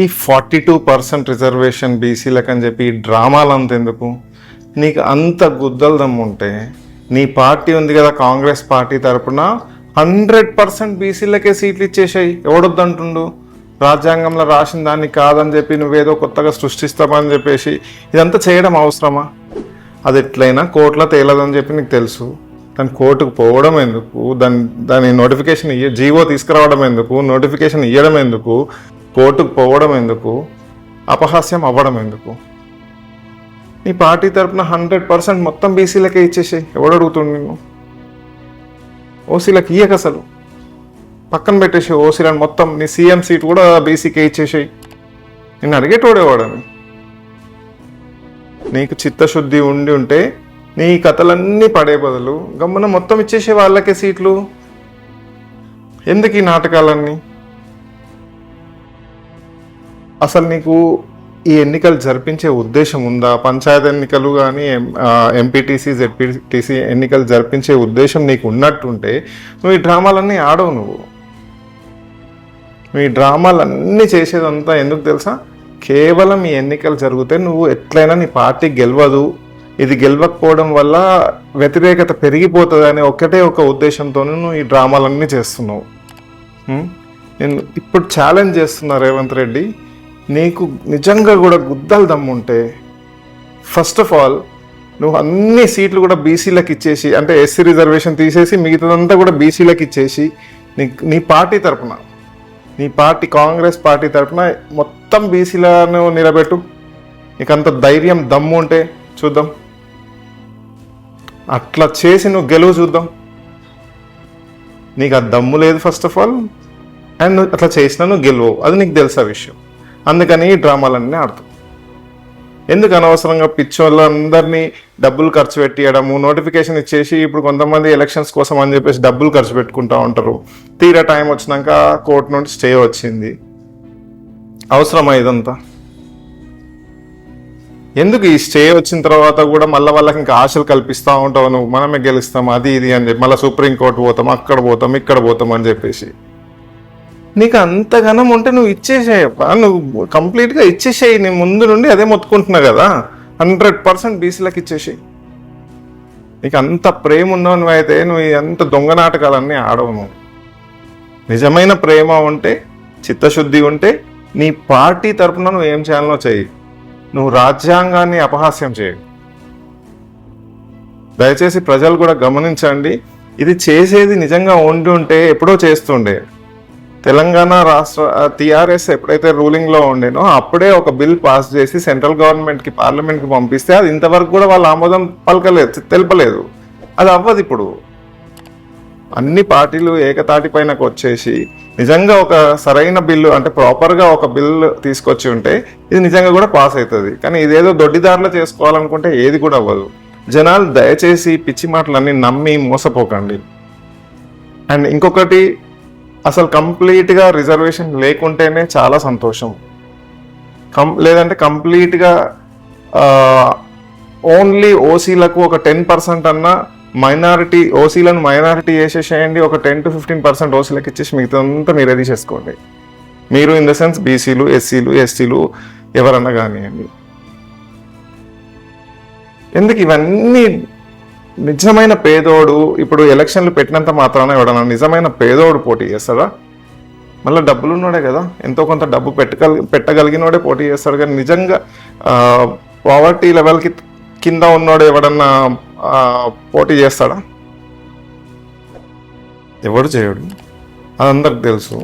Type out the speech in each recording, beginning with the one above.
ఈ forty two percent reservation బీసీలకు అని చెప్పి ఈ డ్రామాలు అంతెందుకు? నీకు అంత గుద్దల దమ్ముంటే నీ పార్టీ ఉంది కదా కాంగ్రెస్ పార్టీ తరపున హండ్రెడ్ పర్సెంట్ బీసీలకే సీట్లు ఇచ్చేసాయి ఎవడొద్దంటుండు? రాజ్యాంగంలో రాసిన దాన్ని కాదని చెప్పి నువ్వేదో కొత్తగా సృష్టిస్తామని చెప్పేసి ఇదంతా చేయడం అవసరమా? అది ఎట్లయినా కోర్టులో తేలదని చెప్పి నీకు తెలుసు. దాని కోర్టుకు పోవడం ఎందుకు? దాని దాని నోటిఫికేషన్ ఇయ్య జీవో తీసుకురావడం ఎందుకు? నోటిఫికేషన్ ఇవ్వడం ఎందుకు? కోర్టుకు పోవడం ఎందుకు? అపహాస్యం అవ్వడం ఎందుకు? నీ పార్టీ తరపున హండ్రెడ్ పర్సెంట్ మొత్తం బీసీలకే ఇచ్చేసాయి ఎవడు అడుగుతుండు నిన్ను? ఓసీలకు ఇయ్యక అసలు. పక్కన పెట్టేసి ఓసీలను మొత్తం నీ సీఎం సీట్ కూడా బీసీకే ఇచ్చేసేయి నిన్ను అడిగేటోడేవాడని నీకు చిత్తశుద్ధి ఉండి ఉంటే నీ కథలన్నీ పడే బదులు గమ్మున మొత్తం ఇచ్చేసే వాళ్ళకే సీట్లు. ఎందుకు ఈ నాటకాలన్నీ? అసలు నీకు ఈ ఎన్నికలు జరిపించే ఉద్దేశం ఉందా? పంచాయతీ ఎన్నికలు కానీ ఎంపీటీసీ జెడ్పీటీసీ ఎన్నికలు జరిపించే ఉద్దేశం నీకు ఉన్నట్టుంటే నువ్వు ఈ డ్రామాలన్నీ ఆడవు నువ్వు. నువ్వు ఈ డ్రామాలన్నీ చేసేదంతా ఎందుకు తెలుసా? కేవలం ఈ ఎన్నికలు జరిగితే నువ్వు ఎట్లయినా నీ పార్టీ గెలవదు. ఇది గెలవకపోవడం వల్ల వ్యతిరేకత పెరిగిపోతుంది అనే ఒకటే ఒక ఉద్దేశంతోనే నువ్వు ఈ డ్రామాలన్నీ చేస్తున్నావు. నేను ఇప్పుడు ఛాలెంజ్ చేస్తున్నా రేవంత్ రెడ్డి. నీకు నిజంగా కూడా గుద్దలు దమ్ముంటే ఫస్ట్ ఆఫ్ ఆల్ నువ్వు అన్ని సీట్లు కూడా బీసీలకు ఇచ్చేసి అంటే ఎస్సీ రిజర్వేషన్ తీసేసి మిగతాదంతా కూడా బీసీలకు ఇచ్చేసి నీ నీ పార్టీ తరపున నీ పార్టీ కాంగ్రెస్ పార్టీ తరపున మొత్తం బీసీలను నిలబెట్టు. నీకు అంత ధైర్యం దమ్ము ఉంటే చూద్దాం. అట్లా చేసి నువ్వు గెలువు చూద్దాం. నీకు ఆ దమ్ము లేదు ఫస్ట్ ఆఫ్ ఆల్ అండ్ నువ్వు అట్లా చేసినా నువ్వు గెలువు. అది నీకు తెలుసా విషయం. అందుకని ఈ డ్రామాలన్నీ ఆడుతాం. ఎందుకు అనవసరంగా పిచ్చోళ్ళందరినీ డబ్బులు ఖర్చు పెట్టియడము నోటిఫికేషన్ ఇచ్చేసి ఇప్పుడు కొంతమంది ఎలక్షన్స్ కోసం అని చెప్పేసి డబ్బులు ఖర్చు పెట్టుకుంటా ఉంటారు. తీరా టైం వచ్చినాక కోర్టు నుండి స్టే వచ్చింది. అవసరమా ఇదంతా? ఎందుకు ఈ స్టే వచ్చిన తర్వాత కూడా మళ్ళీ వాళ్ళకి ఇంకా ఆశలు కల్పిస్తూ ఉంటావు నువ్వు మనమే గెలుస్తాం అది ఇది అని చెప్పి మళ్ళీ సుప్రీంకోర్టు పోతాం అక్కడ పోతాం ఇక్కడ పోతాం అని చెప్పేసి. నీకు అంత ఘనం ఉంటే నువ్వు ఇచ్చేసేయప్ప నువ్వు కంప్లీట్గా ఇచ్చేసేయి. నేను ముందు నుండి అదే మొత్తుకుంటున్నా కదా. హండ్రెడ్ పర్సెంట్ బీసీలకు ఇచ్చేసేయి. నీకు అంత ప్రేమ ఉన్నావు నువ్వు అయితే నువ్వు ఎంత అంత దొంగ నాటకాలన్నీ ఆడవు నువ్వు. నిజమైన ప్రేమ ఉంటే చిత్తశుద్ధి ఉంటే నీ పార్టీ తరపున నువ్వు ఏం చేయాలనో చెయ్యి. నువ్వు రాజ్యాంగాన్ని అపహాస్యం చేయి దయచేసి ప్రజలు కూడా గమనించండి. ఇది చేసేది నిజంగా ఉండి ఉంటే ఎప్పుడో చేస్తుండే. తెలంగాణ రాష్ట్ర టీఆర్ఎస్ ఎప్పుడైతే రూలింగ్లో ఉండేనో అప్పుడే ఒక బిల్ పాస్ చేసి సెంట్రల్ గవర్నమెంట్కి పార్లమెంట్కి పంపిస్తే అది ఇంతవరకు కూడా వాళ్ళు ఆమోదం పలకలేదు తెలపలేదు. అది అవ్వదు ఇప్పుడు. అన్ని పార్టీలు ఏకతాటి పైనకు వచ్చేసి నిజంగా ఒక సరైన బిల్లు అంటే ప్రాపర్గా ఒక బిల్ తీసుకొచ్చి ఉంటే ఇది నిజంగా కూడా పాస్ అవుతుంది. కానీ ఇదేదో దొడ్డిదారులు చేసుకోవాలనుకుంటే ఏది కూడా అవ్వదు. జనాలు దయచేసి పిచ్చి మాటలన్నీ నమ్మి మోసపోకండి. అండ్ ఇంకొకటి అసలు కంప్లీట్గా రిజర్వేషన్ లేకుంటేనే చాలా సంతోషం. కం లేదంటే కంప్లీట్గా ఓన్లీ ఓసీలకు ఒక టెన్ పర్సెంట్ అన్న మైనారిటీ ఓసీలను మైనారిటీ చేసేసేయండి ఒక టెన్ టు ఫిఫ్టీన్ పర్సెంట్ ఓసీలకు ఇచ్చేసి మిగతాదంతా మీరు రెడీ చేసుకోండి మీరు ఇన్ ద సెన్స్ బీసీలు ఎస్సీలు ఎస్టీలు ఎవరన్నా కానివ్వండి. ఎందుకు ఇవన్నీ నిజమైన పేదోడు ఇప్పుడు ఎలక్షన్లు పెట్టినంత మాత్రాన ఎవడన్నా నిజమైన పేదోడు పోటీ చేస్తాడా? మళ్ళీ డబ్బులు ఉన్నాడే కదా ఎంతో కొంత డబ్బు పెట్టగలి పెట్టగలిగినోడే పోటీ చేస్తాడు. కానీ నిజంగా పావర్టీ లెవెల్కి కింద ఉన్నోడు ఎవడన్నా పోటీ చేస్తాడా? ఎవడు చేయడు. అందరికి తెలుసు.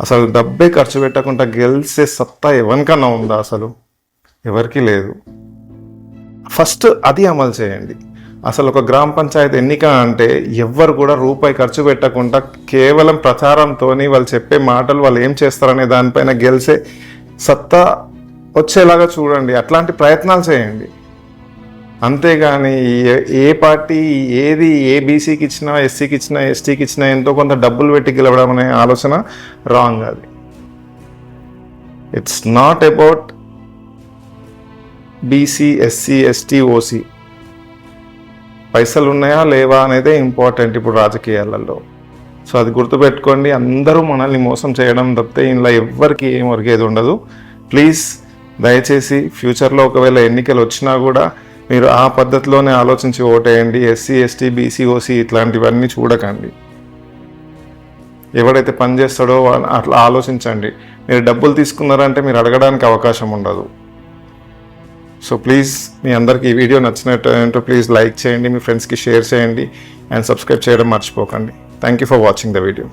అసలు డబ్బే ఖర్చు పెట్టకుండా గెలిచే సత్తా ఎవరికన్నా ఉందా అసలు? ఎవరికీ లేదు. ఫస్ట్ అది అమలు చేయండి. అసలు ఒక గ్రామ పంచాయతీ ఎన్నిక అంటే ఎవ్వరు కూడా రూపాయి ఖర్చు పెట్టకుండా కేవలం ప్రచారంతో వాళ్ళు చెప్పే మాటలు వాళ్ళు ఏం చేస్తారనే దానిపైన గెలిచే సత్తా వచ్చేలాగా చూడండి. అట్లాంటి ప్రయత్నాలు చేయండి. అంతేగాని ఏ- పార్టీ ఏది ఏ బీసీకి ఇచ్చినా ఎస్సీకి ఇచ్చినా ఎస్టీకి ఇచ్చినా ఎంతో కొంత డబ్బులు పెట్టి గెలవడం అనే ఆలోచన రాంగ్ అది. It's not about BC SC ST OC పైసలు ఉన్నాయా లేవా అనేదే ఇంపార్టెంట్ ఇప్పుడు రాజకీయాలలో. సో అది గుర్తుపెట్టుకోండి అందరూ మనల్ని మోసం చేయడం తప్పితే ఇంట్లో ఎవ్వరికి ఏం ఒరిగేది ఉండదు. ప్లీజ్ దయచేసి ఫ్యూచర్లో ఒకవేళ ఎన్నికలు వచ్చినా కూడా మీరు ఆ పద్ధతిలోనే ఆలోచించి ఓటేయండి. ఎస్సీ ఎస్టీ బీసీ ఓసీ ఇట్లాంటివన్నీ చూడకండి. ఎవడైతే పనిచేస్తాడో అట్లా ఆలోచించండి. మీరు డబ్బులు తీసుకున్నారంటే మీరు అడగడానికి అవకాశం ఉండదు. సో ప్లీజ్ మీ అందరికీ ఈ వీడియో నచ్చినట్టు ఏంటో ప్లీజ్ లైక్ చేయండి మీ ఫ్రెండ్స్కి షేర్ చేయండి అండ్ సబ్స్క్రైబ్ చేయడం మర్చిపోకండి. Thank you for watching the video